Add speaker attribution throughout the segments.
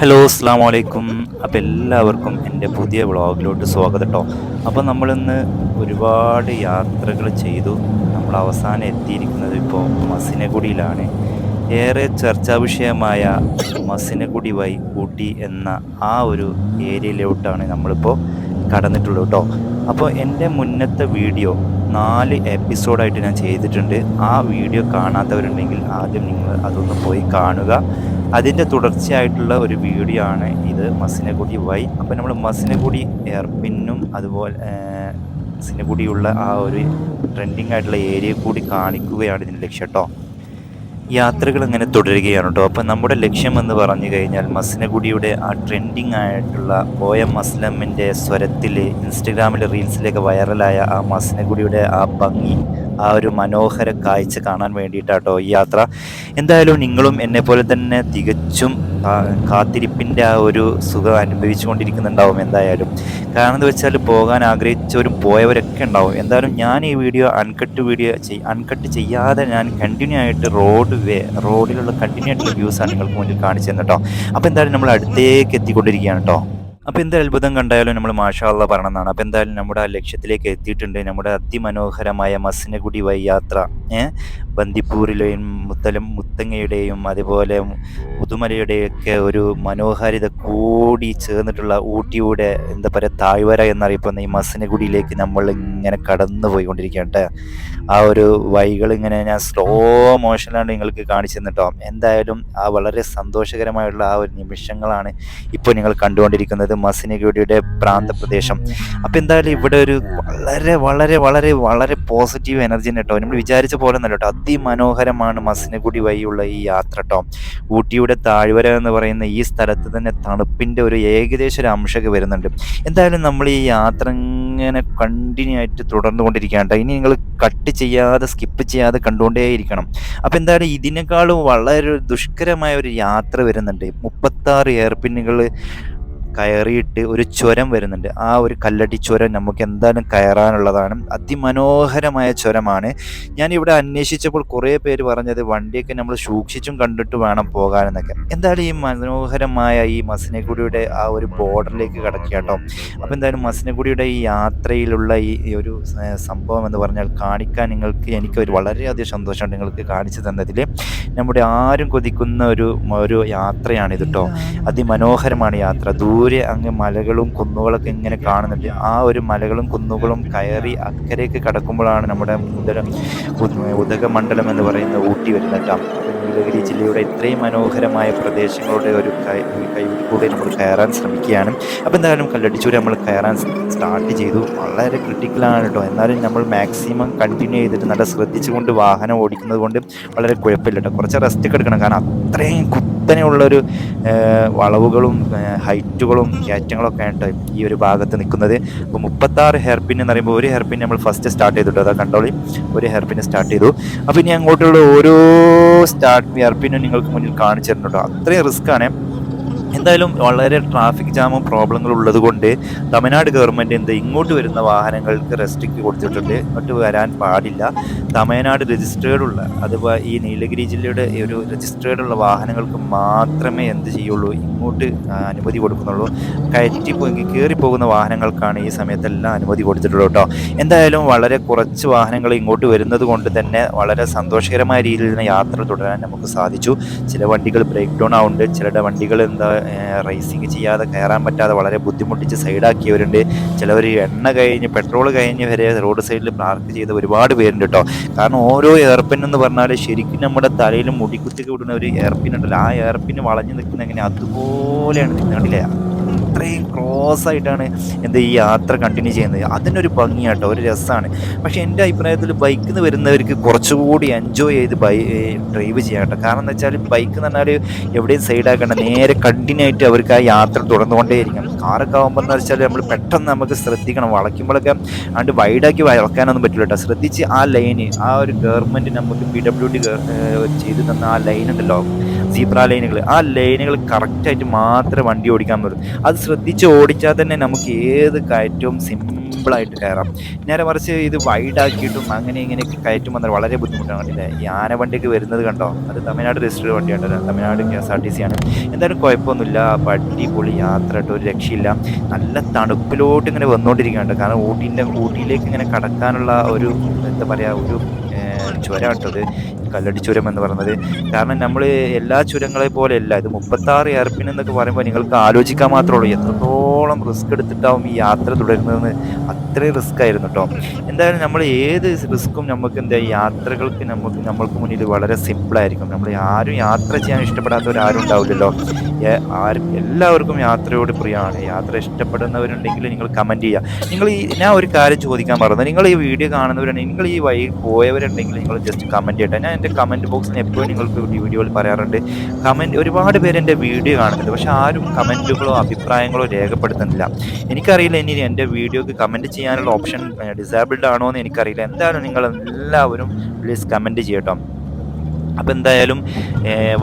Speaker 1: Hello അസ്സാം വലൈക്കും അപ്പോൾ എല്ലാവർക്കും എന്റെ പുതിയ വ്ളോഗിലോട്ട് സ്വാഗതം കേട്ടോ അപ്പോൾ നമ്മളിന്ന് ഒരുപാട് യാത്രകൾ ചെയ്തു. നമ്മൾ അവസാനം എത്തിയിരിക്കുന്നത് ഇപ്പോൾ മസിനഗുഡിയിലാണ്. ഏറെ ചർച്ചാ വിഷയമായ മസിനഗുഡി വൈ ഊട്ടി എന്ന ആ ഒരു ഏരിയയിലോട്ടാണ് നമ്മളിപ്പോൾ കടന്നിട്ടുള്ളത് കേട്ടോ. അപ്പോൾ എന്റെ മുന്നത്തെ വീഡിയോ നാല് എപ്പിസോഡായിട്ട് ഞാൻ ചെയ്തിട്ടുണ്ട്. ആ വീഡിയോ കാണാത്തവരുണ്ടെങ്കിൽ ആദ്യം നിങ്ങൾ അതൊന്ന് പോയി കാണുക. അതിന്റെ തുടർച്ചയായിട്ടുള്ള ഒരു വീഡിയോ ആണ് ഇത് മസിനഗുഡി വൈ. അപ്പോൾ നമ്മൾ മസിനഗുഡി എയർപിന്നും അതുപോലെ മസിനഗുഡിയുള്ള ആ ഒരു ട്രെൻഡിങ് ആയിട്ടുള്ള ഏരിയ കൂടി കാണിക്കുകയാണ് ഇതിന്റെ ലക്ഷ്യം കേട്ടോ. യാത്രകൾ അങ്ങനെ തുടരുകയാണ് കേട്ടോ. അപ്പം നമ്മുടെ ലക്ഷ്യം എന്ന് പറഞ്ഞു കഴിഞ്ഞാൽ മസിനഗുഡിയുടെ ആ ട്രെൻഡിങ് ആയിട്ടുള്ള ഒ എം മസ്ലമിന്റെ സ്വരത്തിൽ ഇൻസ്റ്റഗ്രാമിലെ റീൽസിലേക്ക് വൈറലായ ആ മസിനഗുഡിയുടെ ആ ഭംഗി ആ ഒരു മനോഹര കാഴ്ച കാണാൻ വേണ്ടിയിട്ടാട്ടോ ഈ യാത്ര. എന്തായാലും നിങ്ങളും എന്നെ പോലെ തന്നെ തികച്ചും കാത്തിരിപ്പിന്റെ ആ ഒരു സുഖം അനുഭവിച്ചുകൊണ്ടിരിക്കുന്നുണ്ടാവും എന്തായാലും. കാരണം എന്താ വെച്ചാൽ പോകാൻ ആഗ്രഹിച്ചവരും പോയവരൊക്കെ ഉണ്ടാവും. എന്തായാലും ഞാൻ ഈ വീഡിയോ അൺകട്ട് വീഡിയോ അൺകട്ട് ചെയ്യാതെ ഞാൻ കണ്ടിന്യൂ ആയിട്ട് റോഡ് വേ റോഡിലുള്ള കണ്ടിന്യൂ ആയിട്ടുള്ള വ്യൂസാണ് നിങ്ങൾക്ക് മുന്നിൽ കാണിച്ചു തന്നെ കേട്ടോ അപ്പോൾ എന്തായാലും നമ്മൾ അടുത്തേക്ക് എത്തിക്കൊണ്ടിരിക്കുകയാണ് കേട്ടോ അപ്പോൾ എന്ത് അത്ഭുതം കണ്ടായാലും നമ്മൾ മാഷാള്ള പറയണമെന്നാണ് അപ്പോൾ എന്തായാലും നമ്മുടെ ആ ലക്ഷ്യത്തിലേക്ക് എത്തിയിട്ടുണ്ട്. നമ്മുടെ അതിമനോഹരമായ മസിനഗുഡി വൈ യാത്ര ഏഹ് ബന്ദിപ്പൂരിലെയും മുത്തലും മുത്തങ്ങയുടെയും അതുപോലെ മുതുമലയുടെയൊക്കെ ഒരു മനോഹാരിത കൂടി ചേർന്നിട്ടുള്ള ഊട്ടിയുടെ എന്താ പറയുക താഴ്വര എന്നറിയപ്പെടുന്ന ഈ മസിനഗുഡിയിലേക്ക് നമ്മൾ ഇങ്ങനെ കടന്നു പോയിക്കൊണ്ടിരിക്കുകയാണ് ആ ഒരു വൈകൾ ഇങ്ങനെ ഞാൻ സ്ലോ മോഷനാണ് നിങ്ങൾക്ക് കാണിച്ചു തന്നിട്ടോ എന്തായാലും ആ വളരെ സന്തോഷകരമായുള്ള ആ ഒരു നിമിഷങ്ങളാണ് ഇപ്പോൾ നിങ്ങൾ കണ്ടുകൊണ്ടിരിക്കുന്നത്. മസിനഗുഡിയുടെ പ്രാന്തപ്രദേശം. അപ്പോൾ എന്തായാലും ഇവിടെ ഒരു വളരെ വളരെ വളരെ വളരെ പോസിറ്റീവ് എനർജി കേട്ടോ നമ്മൾ വിചാരിച്ച പോലെ തന്നെ കേട്ടോ അതിമനോഹരമാണ് മസിനഗുഡി വഴിയുള്ള ഈ യാത്ര കേട്ടോ ഊട്ടിയുടെ താഴ്വര എന്ന് പറയുന്ന ഈ സ്ഥലത്ത് തന്നെ തണുപ്പിന്റെ ഒരു ഏകദേശം ഒരു അംശമൊക്കെ വരുന്നുണ്ട്. എന്തായാലും നമ്മൾ ഈ യാത്ര ഇങ്ങനെ കണ്ടിന്യൂ ആയിട്ട് തുടർന്നുകൊണ്ടിരിക്കുകയാണ് ട്ടോ. ഇനി നിങ്ങൾ കട്ട് ചെയ്യാതെ സ്കിപ്പ് ചെയ്യാതെ കണ്ടുകൊണ്ടേയിരിക്കണം. അപ്പോൾ എന്തായാലും ഇതിനേക്കാളും വളരെ ദുഷ്കരമായ ഒരു യാത്ര വരുന്നുണ്ട്. മുപ്പത്താറ് എയർപിന്നുകൾ കയറിയിട്ട് ഒരു ചുരം വരുന്നുണ്ട്. ആ ഒരു കല്ലടി ചുരം നമുക്ക് എന്തായാലും കയറാനുള്ളതാണ്. അതിമനോഹരമായ ചുരമാണ്. ഞാൻ ഇവിടെ അന്വേഷിച്ചപ്പോൾ കുറേ പേര് പറഞ്ഞത് വണ്ടിയൊക്കെ നമ്മൾ സൂക്ഷിച്ചും കണ്ടിട്ട് വേണം പോകാനെന്നൊക്കെ. എന്തായാലും ഈ മനോഹരമായ ഈ മസിനഗുഡിയുടെ ആ ഒരു ബോർഡറിലേക്ക് കിടക്കുക കേട്ടോ. അപ്പോൾ എന്തായാലും മസിനഗുഡിയുടെ ഈ യാത്രയിലുള്ള ഈ ഒരു സംഭവം എന്ന് പറഞ്ഞാൽ കാണിക്കാൻ നിങ്ങൾക്ക് എനിക്ക് ഒരു വളരെയധികം സന്തോഷമുണ്ട് നിങ്ങൾക്ക് കാണിച്ചു തന്നതിൽ നമ്മുടെ ആരും കൊതിക്കുന്ന ഒരു ഒരു യാത്രയാണിത് കേട്ടോ. അതിമനോഹരമാണ് യാത്ര. ദൂരെ അങ്ങ് മലകളും കുന്നുകളൊക്കെ ഇങ്ങനെ കാണുന്നുണ്ട്. ആ ഒരു മലകളും കുന്നുകളും കയറി അക്കരയ്ക്ക് കടക്കുമ്പോഴാണ് നമ്മുടെ ഉദര ഉദകമണ്ഡലം എന്ന് പറയുന്ന ഊട്ടി വരുന്നത് കേട്ടോ. നീലഗിരി ജില്ലയുടെ ഇത്രയും മനോഹരമായ പ്രദേശങ്ങളുടെ ഒരു കൈ കൂടി നമ്മൾ കയറാൻ ശ്രമിക്കുകയാണ്. അപ്പോൾ എന്തായാലും കല്ലടിച്ചൂര് നമ്മൾ കയറാൻ സ്റ്റാർട്ട് ചെയ്തു. വളരെ ക്രിട്ടിക്കലാണ് കേട്ടോ. എന്നാലും നമ്മൾ മാക്സിമം കണ്ടിന്യൂ ചെയ്തിട്ട് നല്ല ശ്രദ്ധിച്ചുകൊണ്ട് വാഹനം ഓടിക്കുന്നത് കൊണ്ട് വളരെ കുഴപ്പമില്ല കേട്ടോ. കുറച്ച് റെസ്റ്റ് എടുക്കണം. കാരണം അത്രയും കുത്തനെയുള്ളൊരു വളവുകളും ഹൈറ്റുകളും കയറ്റങ്ങളൊക്കെ ആയിട്ട് ഈ ഒരു ഭാഗത്ത് നിൽക്കുന്നത്. അപ്പോൾ മുപ്പത്താറ് ഹെയർ പിൻ എന്ന് പറയുമ്പോൾ ഒരു ഹെയർ പിൻ നമ്മൾ ഫസ്റ്റ് സ്റ്റാർട്ട് ചെയ്തിട്ടുണ്ട് അതാ കണ്ടോളി? ഒരു ഹെയർ പിൻ സ്റ്റാർട്ട് ചെയ്തു. അപ്പോൾ ഇനി അങ്ങോട്ടുള്ള ഓരോ സ്റ്റാർട്ട് ഹെയർ പിന്നും നിങ്ങൾക്ക് മുന്നിൽ കാണിച്ചു തരുന്നുണ്ടോ അത്രയും റിസ്ക് ആണ്. എന്തായാലും വളരെ ട്രാഫിക് ജാമും പ്രോബ്ലങ്ങളും ഉള്ളത് കൊണ്ട് തമിഴ്നാട് ഗവൺമെന്റ് എന്ത് ഇങ്ങോട്ട് വരുന്ന വാഹനങ്ങൾക്ക് റെസ്ട്രിക്റ്റ് കൊടുത്തിട്ടുണ്ട്. ഇങ്ങോട്ട് വരാൻ പാടില്ല. തമിഴ്നാട് രജിസ്റ്റേർഡ് ഉള്ള അതുപോലെ ഈ നീലഗിരി ജില്ലയുടെ ഒരു രജിസ്റ്റേർഡ് ഉള്ള വാഹനങ്ങൾക്ക് മാത്രമേ എന്ത് ചെയ്യുള്ളൂ? ഇങ്ങോട്ട് അനുമതി കൊടുക്കുന്നുള്ളൂ. കയറ്റി കയറി പോകുന്ന വാഹനങ്ങൾക്കാണ് ഈ സമയത്തെല്ലാം അനുമതി കൊടുത്തിട്ടുള്ളൂ കേട്ടോ എന്തായാലും വളരെ കുറച്ച് വാഹനങ്ങൾ ഇങ്ങോട്ട് വരുന്നത് കൊണ്ട് തന്നെ വളരെ സന്തോഷകരമായ രീതിയിൽ തന്നെ യാത്ര തുടരാൻ നമുക്ക് സാധിച്ചു. ചില വണ്ടികൾ ബ്രേക്ക് ഡൗൺ ആവുന്നുണ്ട്. ചിലരുടെ വണ്ടികൾ എന്താ റേസിങ് ചെയ്യാതെ കയറാൻ പറ്റാതെ വളരെ ബുദ്ധിമുട്ടിച്ച് സൈഡാക്കിയവരുണ്ട് ചിലവർ എണ്ണ കഴിഞ്ഞ് പെട്രോൾ കഴിഞ്ഞ് വരെ റോഡ് സൈഡിൽ പാർക്ക് ചെയ്ത ഒരുപാട് പേരുണ്ട് കേട്ടോ. കാരണം ഓരോ എയർപിൻ എന്ന് പറഞ്ഞാൽ ശരിക്കും നമ്മുടെ തലയിൽ മുടിക്കുത്തിക്ക് വിടുന്ന ഒരു എയർപിൻ ഉണ്ടല്ലോ. ആ എയർപിൻ വളഞ്ഞു നിൽക്കുന്ന എങ്ങനെ അതുപോലെയാണ് നിൽക്കുന്നത് കണ്ടില്ലേ അത്രയും ക്ലോസ് ആയിട്ടാണ് എന്താ ഈ യാത്ര കണ്ടിന്യൂ ചെയ്യുന്നത്. അതിനൊരു ഭംഗിയാട്ടോ ഒരു രസമാണ് പക്ഷേ എന്റെ അഭിപ്രായത്തിൽ ബൈക്കിൽ നിന്ന് വരുന്നവർക്ക് കുറച്ചുകൂടി എൻജോയ് ചെയ്ത് ബൈ ഡ്രൈവ് ചെയ്യാട്ടോ കാരണം എന്താ വെച്ചാൽ ബൈക്ക് എന്ന് പറഞ്ഞാൽ എവിടെയും സൈഡാക്കണ്ട നേരെ കണ്ടിന്യൂ ആയിട്ട് അവർക്ക് ആ യാത്ര തുടർന്നുകൊണ്ടേയിരിക്കണം കാറൊക്കെ ആകുമ്പോൾ എന്ന് വെച്ചാൽ നമ്മൾ പെട്ടെന്ന് നമുക്ക് ശ്രദ്ധിക്കണം. വളയ്ക്കുമ്പോഴൊക്കെ അണ്ട് വൈഡാക്കി വളയ്ക്കാനൊന്നും പറ്റില്ല കേട്ടോ. ശ്രദ്ധിച്ച് ആ ലൈന് ആ ഒരു ഗവൺമെന്റ് നമുക്ക് പി ഡബ്ല്യു ഡി ചെയ്തു തന്ന ആ ലൈൻ ഉണ്ടല്ലോ സീബ്ര ലൈനുകൾ ആ ലൈനുകൾ കറക്റ്റായിട്ട് മാത്രമേ വണ്ടി ഓടിക്കാൻ പറ്റൂ. അത് ശ്രദ്ധിച്ച് ഓടിച്ചാൽ തന്നെ നമുക്ക് ഏത് കയറ്റവും സിമ്പിളായിട്ട് കയറാം. നേരെ മറിച്ച് ഇത് വൈഡാക്കിയിട്ടും അങ്ങനെ ഇങ്ങനെയൊക്കെ കയറ്റും വന്നാൽ വളരെ ബുദ്ധിമുട്ടാണ് കണ്ടില്ലേ? ഈ ആന വണ്ടിയൊക്കെ വരുന്നത് കണ്ടോ? അത് തമിഴ്നാട് രജിസ്റ്റർ വണ്ടിയാണ് Tamil Nadu K S R T C ആണ്. എന്തായാലും കുഴപ്പമൊന്നുമില്ല. അപ്പോൾ അടിപൊളി യാത്ര ഒരു രക്ഷയില്ല. നല്ല തണുപ്പിലോട്ട് ഇങ്ങനെ വന്നുകൊണ്ടിരിക്കുകയാണ് കാരണം ഊട്ടിന്റെ ഊട്ടിയിലേക്ക് ഇങ്ങനെ കടക്കാനുള്ള ഒരു എന്താ പറയുക ഒരു ചുരം കേട്ടത് കല്ലടി ചുരം എന്ന് പറയുന്നത്. കാരണം നമ്മൾ എല്ലാ ചുരങ്ങളെ പോലെയല്ല ഇത് മുപ്പത്താറ് എയർപിൻ എന്നൊക്കെ പറയുമ്പോൾ നിങ്ങൾക്ക് ആലോചിക്കാൻ മാത്രമേ ഉള്ളൂ. എത്രത്തോളം റിസ്ക് എടുത്തിട്ടാവും ഈ യാത്ര തുടരുന്നതെന്ന്. അത്രയും റിസ്ക് ആയിരുന്നു കേട്ടോ എന്തായാലും നമ്മൾ ഏത് റിസ്ക്കും നമുക്ക് എന്താ യാത്രകൾക്ക് നമുക്ക് നമ്മൾക്ക് മുന്നിൽ വളരെ സിമ്പിളായിരിക്കും നമ്മൾ ആരും യാത്ര ചെയ്യാൻ ഇഷ്ടപ്പെടാത്തവരാരും ഉണ്ടാവില്ലല്ലോ. ആരും എല്ലാവർക്കും യാത്രയോട് പ്രിയമാണ്. യാത്ര ഇഷ്ടപ്പെടുന്നവരുണ്ടെങ്കിൽ നിങ്ങൾ കമന്റ് ചെയ്യുക നിങ്ങൾ ഈ ഞാൻ ഒരു കാര്യം ചോദിക്കാൻ പറഞ്ഞത് നിങ്ങൾ ഈ വീഡിയോ കാണുന്നവരുണ്ടെങ്കിൽ നിങ്ങൾ ഈ വഴി പോയവരുണ്ടെങ്കിൽ നിങ്ങൾ ജസ്റ്റ് കമന്റ് ചെയ്യട്ടെ. ഞാൻ എന്റെ കമന്റ് ബോക്സിൽ എപ്പോഴും നിങ്ങൾക്ക് വീഡിയോയിൽ പറയാറുണ്ട്. കമന്റ് ഒരുപാട് പേര് എന്റെ വീഡിയോ കാണുന്നുണ്ട്. പക്ഷെ ആരും കമന്റുകളോ അഭിപ്രായങ്ങളോ രേഖപ്പെടുത്തുന്നില്ല. എനിക്കറിയില്ല ഇനി എന്റെ വീഡിയോക്ക് കമന്റ് ചെയ്യാനുള്ള ഓപ്ഷൻ ഡിസേബിൾഡ് ആണോ എന്ന് എനിക്കറിയില്ല. എന്തായാലും നിങ്ങൾ എല്ലാവരും പ്ലീസ് കമന്റ് ചെയ്യട്ടോ. അപ്പോൾ എന്തായാലും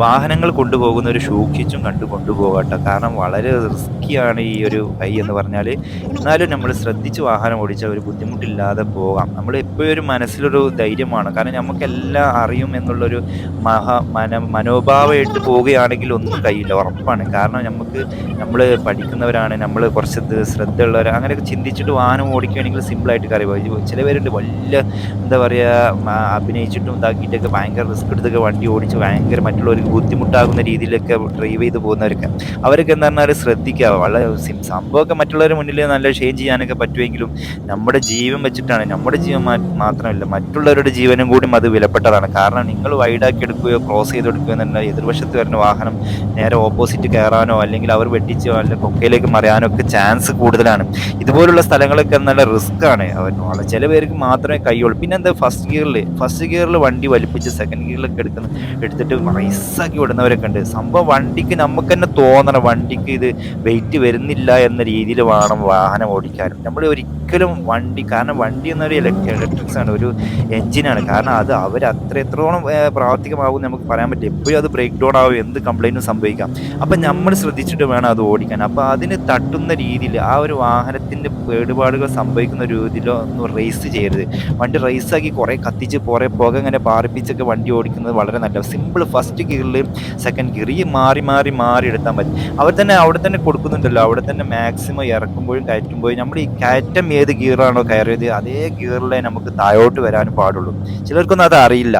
Speaker 1: വാഹനങ്ങൾ കൊണ്ടുപോകുന്ന ഒരു സൂക്ഷിച്ചും കണ്ടു കൊണ്ടുപോകട്ടെ. കാരണം വളരെ റിസ്ക്കിയാണ് ഈ ഒരു ഹൈ എന്ന് പറഞ്ഞാൽ എന്നാലും നമ്മൾ ശ്രദ്ധിച്ച് വാഹനം ഓടിച്ചാൽ ഒരു ബുദ്ധിമുട്ടില്ലാതെ പോകാം. നമ്മൾ എപ്പോഴും ഒരു മനസ്സിലൊരു ധൈര്യമാണ്. കാരണം നമുക്കെല്ലാം അറിയും എന്നുള്ളൊരു മഹ മന മനോഭാവമായിട്ട് പോവുകയാണെങ്കിൽ ഒന്നും കഴിയില്ല. ഉറപ്പാണ്. കാരണം നമുക്ക് നമ്മൾ പഠിക്കുന്നവരാണ്. നമ്മൾ കുറച്ച് ശ്രദ്ധയുള്ളവർ അങ്ങനെയൊക്കെ ചിന്തിച്ചിട്ട് വാഹനം ഓടിക്കുകയാണെങ്കിൽ സിമ്പിളായിട്ട് കറിയാം ചില പേരുണ്ട് വലിയ എന്താ പറയുക അഭിനയിച്ചിട്ടും ഇതാക്കിയിട്ടൊക്കെ ഭയങ്കര റിസ്ക് എടുത്തൊക്കെ വണ്ടി ഓടിച്ച് ഭയങ്കര മറ്റുള്ളവർക്ക് ബുദ്ധിമുട്ടാകുന്ന രീതിയിലൊക്കെ ഡ്രൈവ് ചെയ്ത് പോകുന്നവരൊക്കെ. അവരൊക്കെ എന്താ പറഞ്ഞാൽ ശ്രദ്ധിക്കുക. വളരെ സംഭവമൊക്കെ മറ്റുള്ളവരുടെ മുന്നിൽ നല്ല ഷെയിൻ ചെയ്യാനൊക്കെ പറ്റുമെങ്കിലും നമ്മുടെ ജീവൻ വെച്ചിട്ടാണ്. നമ്മുടെ ജീവൻ മാത്രമല്ല മറ്റുള്ളവരുടെ ജീവനും കൂടി അത് വിലപ്പെട്ടതാണ്. കാരണം നിങ്ങൾ വൈഡാക്കി എടുക്കുകയോ ക്രോസ് ചെയ്തെടുക്കുകയോ എന്നുള്ള എതിർവശത്ത് വരുന്ന വാഹനം നേരെ ഓപ്പോസിറ്റ് കയറാനോ അല്ലെങ്കിൽ അവർ വെട്ടിച്ചോ അല്ലെങ്കിൽ കൊക്കയിലേക്ക് മറിയാനോ ഒക്കെ ചാൻസ് കൂടുതലാണ്. ഇതുപോലുള്ള സ്ഥലങ്ങളൊക്കെ നല്ല റിസ്ക് ആണ്. അവർ ചില പേർക്ക് മാത്രമേ കൈയുള്ളൂ പിന്നെ എന്താ ഫസ്റ്റ് ഗിയറിൽ ഫസ്റ്റ് ഗിയറിൽ വണ്ടി വലിപ്പിച്ച് സെക്കൻഡ് ഗിയറിലൊക്കെ എടുക്കുന്ന എടുത്തിട്ട് റൈസാക്കി വിടുന്നവരൊക്കെ ഉണ്ട് സംഭവം വണ്ടിക്ക് നമുക്ക് തന്നെ തോന്നണം. വണ്ടിക്ക് ഇത് വെയിറ്റ് വരുന്നില്ല എന്ന രീതിയിൽ വേണം വാഹനം ഓടിക്കാനും നമ്മൾ ഒരിക്കലും വണ്ടി കാരണം വണ്ടി എന്നൊരു ഇലക്ട്രിക്സ് ആണ്. ഒരു എഞ്ചിനാണ് കാരണം അത് അവർ അത്ര എത്രത്തോളം പ്രാവർത്തികമാകും നമുക്ക് പറയാൻ പറ്റില്ല. എപ്പോഴും അത് ബ്രേക്ക് ഡൗൺ ആവും. എന്ത് കംപ്ലൈന്റും സംഭവിക്കാം. അപ്പം നമ്മൾ ശ്രദ്ധിച്ചിട്ട് വേണം അത് ഓടിക്കാൻ. അപ്പോൾ അതിന് തട്ടുന്ന രീതിയിൽ ആ ഒരു വാഹനത്തിന്റെ കേടുപാടുകൾ സംഭവിക്കുന്ന രീതിയിലോ ഒന്ന് റേസ് ചെയ്യരുത്. വണ്ടി റേസാക്കി കുറേ കത്തിച്ച് കുറേ പുക ഇങ്ങനെ പാറിപ്പിച്ചൊക്കെ വണ്ടി ഓടിക്കുന്നത് വളരെ നല്ല സിമ്പിൾ ഫസ്റ്റ് ഗിയറിൽ സെക്കൻഡ് ഗിയർ ഈ മാറി മാറി മാറി എടുത്താൽ മതി. അവർ തന്നെ അവിടെ തന്നെ കൊടുക്കുന്നുണ്ടല്ലോ. അവിടെ തന്നെ മാക്സിമം ഇറക്കുമ്പോഴും കയറ്റുമ്പോഴും നമ്മൾ ഈ കയറ്റം ഏത് ഗിയറാണോ കയറിയത് അതേ ഗിയറിലേ നമുക്ക് താഴോട്ട് വരാനും പാടുള്ളൂ. ചിലർക്കൊന്നും അത് അറിയില്ല.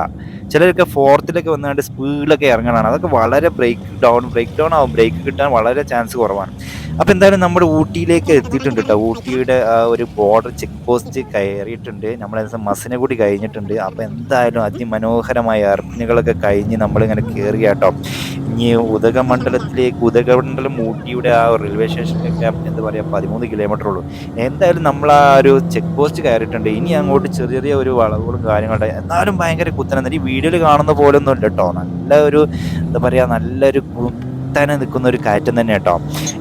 Speaker 1: ചിലരൊക്കെ ഫോർത്തിലൊക്കെ വന്നുകൊണ്ട് സ്പീഡിലൊക്കെ ഇറങ്ങണതാണ്. അതൊക്കെ വളരെ ബ്രേക്ക് ഡൗൺ ബ്രേക്ക് ഡൗൺ ആവും. ബ്രേക്ക് കിട്ടാൻ വളരെ ചാൻസ് കുറവാണ്. അപ്പോൾ എന്തായാലും നമ്മുടെ ഊട്ടിയിലേക്ക് എത്തിയിട്ടുണ്ട് കേട്ടോ ഊട്ടിയുടെ ആ ഒരു ബോർഡർ ചെക്ക് പോസ്റ്റ് കയറിയിട്ടുണ്ട്. നമ്മൾ മസിനെ കൂടി കഴിഞ്ഞിട്ടുണ്ട്. അപ്പോൾ എന്തായാലും അതിമനോഹരമായ അർപ്പിനുകളൊക്കെ കഴിഞ്ഞ് നമ്മൾ നമ്മളിങ്ങനെ കയറി കേട്ടോ ഇനി ഉദകമണ്ഡലത്തിലേക്ക് ഉദകമണ്ഡലം ഊട്ടിയുടെ ആ റെയിൽവേ സ്റ്റേഷനിലേക്ക് എന്താ പറയുക പതിമൂന്ന് കിലോമീറ്റർ ഉള്ളൂ. എന്തായാലും നമ്മൾ ആ ഒരു ചെക്ക് പോസ്റ്റ് കയറിയിട്ടുണ്ട്. ഇനി അങ്ങോട്ട് ചെറിയ ചെറിയ ഒരു വളവുകളും കാര്യങ്ങളുണ്ട്. എന്നാലും ഭയങ്കര കുത്തനെ. ഈ വീഡിയോയിൽ കാണുന്ന പോലെ ഒന്നും ഇല്ല കേട്ടോ നല്ല ഒരു എന്താ പറയുക നല്ലൊരു കുത്തനെ നിൽക്കുന്ന ഒരു കയറ്റം തന്നെ കേട്ടോ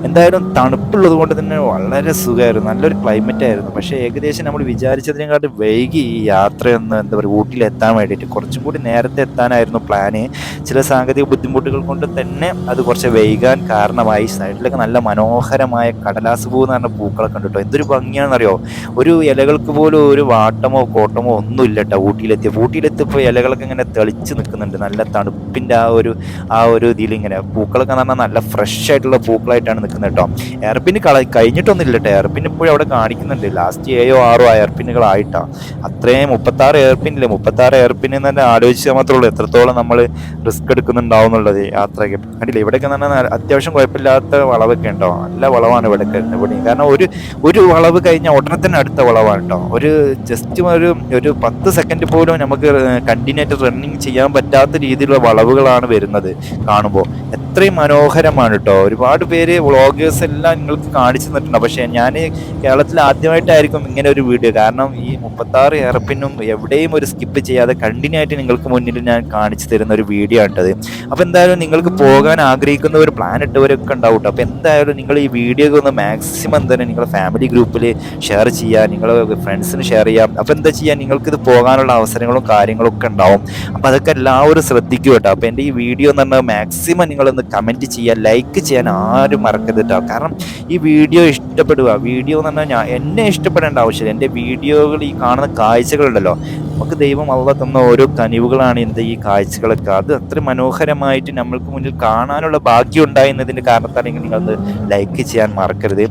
Speaker 1: എന്തായാലും തണുപ്പുള്ളത് കൊണ്ട് തന്നെ വളരെ സുഖമായിരുന്നു. നല്ലൊരു ക്ലൈമറ്റ് ആയിരുന്നു. പക്ഷേ ഏകദേശം നമ്മൾ വിചാരിച്ചതിനെക്കാട്ടും വൈകി ഈ യാത്രയൊന്ന് എന്താ പറയുക ഊട്ടിയിലെത്താൻ വേണ്ടിയിട്ട്. കുറച്ചും കൂടി നേരത്തെ എത്താനായിരുന്നു പ്ലാന് ചില സാങ്കേതിക ബുദ്ധിമുട്ടുകൾ കൊണ്ട് തന്നെ അത് കുറച്ച് വൈകാൻ കാരണമായി. സൈഡിലൊക്കെ നല്ല മനോഹരമായ കടലാസ് പൂ എന്ന് പറഞ്ഞ പൂക്കളൊക്കെ ഉണ്ട് കേട്ടോ. എന്തൊരു ഭംഗിയാണെന്നറിയോ? ഒരു ഇലകൾക്ക് പോലും ഒരു വാട്ടമോ കോട്ടമോ ഒന്നും ഇല്ല കേട്ടോ ഊട്ടിയിലെത്തിയ. ഊട്ടിയിലെത്തിയപ്പോൾ ഇലകളൊക്കെ ഇങ്ങനെ തെളിച്ച് നിൽക്കുന്നുണ്ട്. നല്ല തണുപ്പിന്റെ ആ ഒരു ആ ഒരു ഇതിൽ ഇങ്ങനെ പൂക്കളൊക്കെ എന്ന് പറഞ്ഞാൽ നല്ല ഫ്രഷ് ആയിട്ടുള്ള പൂക്കളായിട്ടാണ് നിൽക്കുന്നത് കേട്ടോ എയർപിന് കള കഴിഞ്ഞിട്ടൊന്നും ഇല്ല കേട്ടോ എയർപിൻ ഇപ്പോഴും അവിടെ കാണിക്കുന്നുണ്ട്. ലാസ്റ്റ് ഏഴോ ആറോ എയർപിന്നുകളായിട്ടാണ് അത്രയും മുപ്പത്താറ് എയർപിന്നില്ലേ മുപ്പത്താറ് എയർപിൻ എന്ന് തന്നെ ആലോചിച്ചാൽ മാത്രമേ ഉള്ളൂ. എത്രത്തോളം നമ്മൾ റിസ്ക് എടുക്കുന്നുണ്ടാവും എന്നുള്ളത് യാത്രയ്ക്ക്. കണ്ടില്ല? ഇവിടെയൊക്കെ പറഞ്ഞാൽ അത്യാവശ്യം കുഴപ്പമില്ലാത്ത വളവൊക്കെ ഉണ്ടോ? നല്ല വളവാണ് ഇവിടെയൊക്കെ. ഇവിടെ കാരണം ഒരു ഒരു വളവ് കഴിഞ്ഞാൽ ഉടനെ തന്നെ അടുത്ത വളവാണ് കേട്ടോ ഒരു ജസ്റ്റ് ഒരു ഒരു പത്ത് സെക്കൻഡ് പോലും നമുക്ക് കണ്ടിന്യൂ ആയിട്ട് റണ്ണിങ് ചെയ്യാൻ പറ്റാത്ത രീതിയിലുള്ള വളവുകളാണ് വരുന്നത് കാണുമ്പോൾ. എത്രയും മനോഹരമാണ് കേട്ടോ ഒരുപാട് പേര് വ്ളോഗേഴ്സ് എല്ലാം നിങ്ങൾക്ക് കാണിച്ചു തന്നിട്ടുണ്ട്. പക്ഷേ ഞാൻ കേരളത്തിൽ ആദ്യമായിട്ടായിരിക്കും ഇങ്ങനെ ഒരു വീഡിയോ. കാരണം ഈ മുപ്പത്താറ് എയർപിന്നും എവിടെയും ഒരു സ്കിപ്പ് ചെയ്യാതെ കണ്ടിന്യൂ ആയിട്ട് നിങ്ങൾക്ക് മുന്നിൽ ഞാൻ കാണിച്ചു തരുന്ന ഒരു വീഡിയോ ആണിട്ടത് അപ്പോൾ എന്തായാലും നിങ്ങൾക്ക് പോകാൻ ആഗ്രഹിക്കുന്ന ഒരു പ്ലാൻ ഇട്ടവരൊക്കെ ഉണ്ടാവും കേട്ടോ അപ്പോൾ എന്തായാലും നിങ്ങൾ ഈ വീഡിയോ ഒന്ന് മാക്സിമം തന്നെ നിങ്ങളുടെ ഫാമിലി ഗ്രൂപ്പിൽ ഷെയർ ചെയ്യുക നിങ്ങളുടെ ഫ്രണ്ട്സിന് ഷെയർ ചെയ്യാം. അപ്പോൾ എന്താ ചെയ്യുക നിങ്ങൾക്കിത് പോകാനുള്ള അവസരങ്ങളും കാര്യങ്ങളും ഒക്കെ ഉണ്ടാവും. അപ്പോൾ അതൊക്കെ എല്ലാവരും ശ്രദ്ധിക്കും കേട്ടോ അപ്പോൾ എന്റെ ഈ വീഡിയോ എന്ന് പറഞ്ഞാൽ മാക്സിമം നിങ്ങളൊന്ന് കമന്റ് ചെയ്യുക ലൈക്ക് ചെയ്യാൻ ആരും മറക്കരുത് കേട്ടോ കാരണം ഈ വീഡിയോ ഇഷ്ടപ്പെടുക. വീഡിയോ എന്ന് പറഞ്ഞാൽ ഞാൻ എന്നെ ഇഷ്ടപ്പെടേണ്ട ആവശ്യമില്ല. എന്റെ വീഡിയോകൾ ഈ കാണുന്ന കാഴ്ചകളുണ്ടല്ലോ. നമുക്ക് ദൈവം അള്ള തന്ന ഓരോ കനിവുകളാണ് എന്ത് ഈ കാഴ്ചകളൊക്കെ. അത് അത്ര മനോഹരമായിട്ട് നമ്മൾക്ക് മുന്നിൽ കാണാനുള്ള ഭാഗ്യം ഉണ്ടായിരുന്നതിന്റെ കാരണത്താണെങ്കിൽ നിങ്ങളത് ലൈക്ക് ചെയ്യാൻ മറക്കരുത്.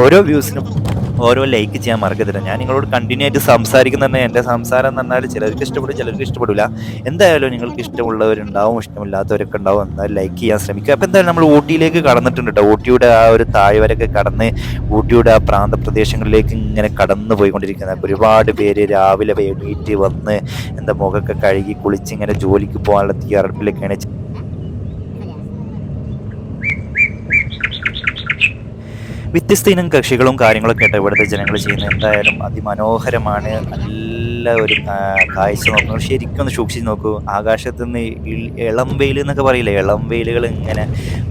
Speaker 1: ഓരോ വ്യൂസിനും ഓരോ ലൈക്ക് ചെയ്യാൻ മറക്കത്തില്ല ഞാൻ നിങ്ങളോട് കണ്ടിന്യൂ ആയിട്ട് സംസാരിക്കുന്നുണ്ട് എന്റെ സംസാരം എന്ന് പറഞ്ഞാൽ ചിലർക്ക് ഇഷ്ടപ്പെടും ചിലർക്ക് ഇഷ്ടപ്പെടില്ല എന്തായാലും നിങ്ങൾക്ക് ഇഷ്ടമുള്ളവരുണ്ടാവും ഇഷ്ടമില്ലാത്തവരൊക്കെ ഉണ്ടാവും. എന്തായാലും ലൈക്ക് ചെയ്യാൻ ശ്രമിക്കുക. അപ്പോൾ എന്തായാലും നമ്മൾ ഊട്ടിയിലേക്ക് കടന്നിട്ടുണ്ട് കേട്ടോ ഊട്ടിയുടെ ആ ഒരു താഴ്വരൊക്കെ കടന്ന് ഊട്ടിയുടെ ആ പ്രാന്തപ്രദേശങ്ങളിലേക്ക് ഇങ്ങനെ കടന്നു പോയിക്കൊണ്ടിരിക്കുന്നത് ഒരുപാട് പേര് രാവിലെ എണീറ്റ് വന്ന് എന്താ മുഖമൊക്കെ കഴുകി കുളിച്ച് ഇങ്ങനെ ജോലിക്ക് പോകാനുള്ള തയ്യാറെടുപ്പിലൊക്കെയാണ് വ്യത്യസ്ത ഇനം കൃഷികളും കാര്യങ്ങളൊക്കെ ആയിട്ട് ഇവിടുത്തെ ജനങ്ങൾ ചെയ്യുന്നത്. എന്തായാലും അതിമനോഹരമാണ്. നല്ല ഒരു കാഴ്ച നോക്കുന്നു. ശരിക്കും ഒന്ന് സൂക്ഷിച്ച് നോക്കൂ. ആകാശത്ത് നിന്ന് ഇളം വെയിൽ എന്നൊക്കെ പറയില്ലേ? ഇളം വെയിലുകൾ ഇങ്ങനെ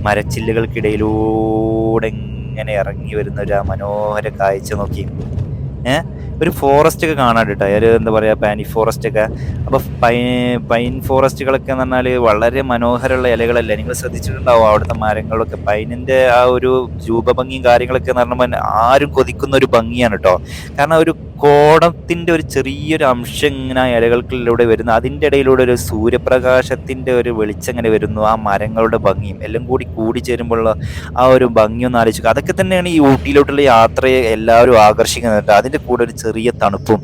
Speaker 1: മരച്ചില്ലുകൾക്കിടയിലൂടെ ഇങ്ങനെ ഇറങ്ങി വരുന്ന ഒരു മനോഹര കാഴ്ച നോക്കി. ഏ? ഒരു ഫോറസ്റ്റ് ഒക്കെ കാണാൻ കേട്ടോ ഒരു എന്താ പറയുക പാനി ഫോറസ്റ്റ് ഒക്കെ. അപ്പോൾ പൈ പൈൻ ഫോറസ്റ്റുകളൊക്കെ എന്ന് പറഞ്ഞാൽ വളരെ മനോഹരമുള്ള ഇലകളല്ലേ? നിങ്ങൾ ശ്രദ്ധിച്ചിട്ടുണ്ടാവും അവിടുത്തെ മരങ്ങളൊക്കെ. പൈനിന്റെ ആ ഒരു രൂപഭംഗിയും കാര്യങ്ങളൊക്കെ എന്ന് പറഞ്ഞാൽ ആരും കൊതിക്കുന്ന ഒരു ഭംഗിയാണ് കേട്ടോ കാരണം ഒരു കോടത്തിന്റെ ഒരു ചെറിയൊരു അംശം ഇങ്ങനെ ഇലകൾക്കിലൂടെ വരുന്നു. അതിന്റെ ഇടയിലൂടെ ഒരു സൂര്യപ്രകാശത്തിന്റെ ഒരു വെളിച്ചം ഇങ്ങനെ വരുന്നു. ആ മരങ്ങളുടെ ഭംഗിയും എല്ലാം കൂടി കൂടി ചേരുമ്പോഴുള്ള ആ ഒരു ഭംഗി ഒന്ന് ആലോചിക്കുക. അതൊക്കെ തന്നെയാണ് ഈ ഊട്ടിയിലോട്ടുള്ള യാത്രയെ എല്ലാവരും ആകർഷിക്കുന്നത് അതിന്റെ കൂടെ ഒരു ചെറിയ തണുപ്പും.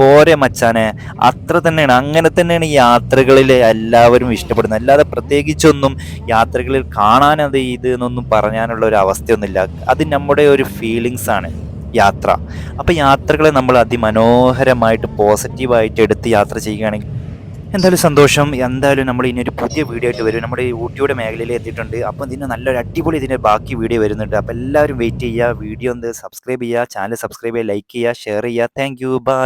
Speaker 1: പോരെ മച്ചാനെ. അത്ര തന്നെയാണ്. അങ്ങനെ തന്നെയാണ് യാത്രകളിൽ എല്ലാവരും ഇഷ്ടപ്പെടുന്നത്. അല്ലാതെ പ്രത്യേകിച്ചൊന്നും യാത്രകളിൽ കാണാനത് ഇത് എന്നൊന്നും പറയാനുള്ള ഒരു അവസ്ഥയൊന്നുമില്ല. അത് നമ്മുടെ ഒരു ഫീലിങ്സ് ആണ്. യാത്ര. അപ്പോൾ യാത്രകളെ നമ്മൾ അതിമനോഹരമായിട്ട് പോസിറ്റീവായിട്ട് എടുത്ത് യാത്ര ചെയ്യുകയാണെങ്കിൽ എന്തായാലും സന്തോഷം. എന്തായാലും നമ്മൾ ഇനി ഒരു പുതിയ വീഡിയോ ആയിട്ട് വരും. നമ്മുടെ ഈ ഊട്ടിയുടെ മേഖലയിൽ എത്തിയിട്ടുണ്ട്. അപ്പോൾ ഇതിന് നല്ലൊരു അടിപൊളി ഇതിന്റെ ബാക്കി വീഡിയോ വരുന്നുണ്ട്. അപ്പോൾ എല്ലാവരും വെയിറ്റ് ചെയ്യുക. വീഡിയോ ഒന്ന് സബ്സ്ക്രൈബ് ചെയ്യുക. ചാനൽ സബ്സ്ക്രൈബ് ചെയ്യുക. ലൈക്ക് ചെയ്യുക. ഷെയർ ചെയ്യുക. Thank you bye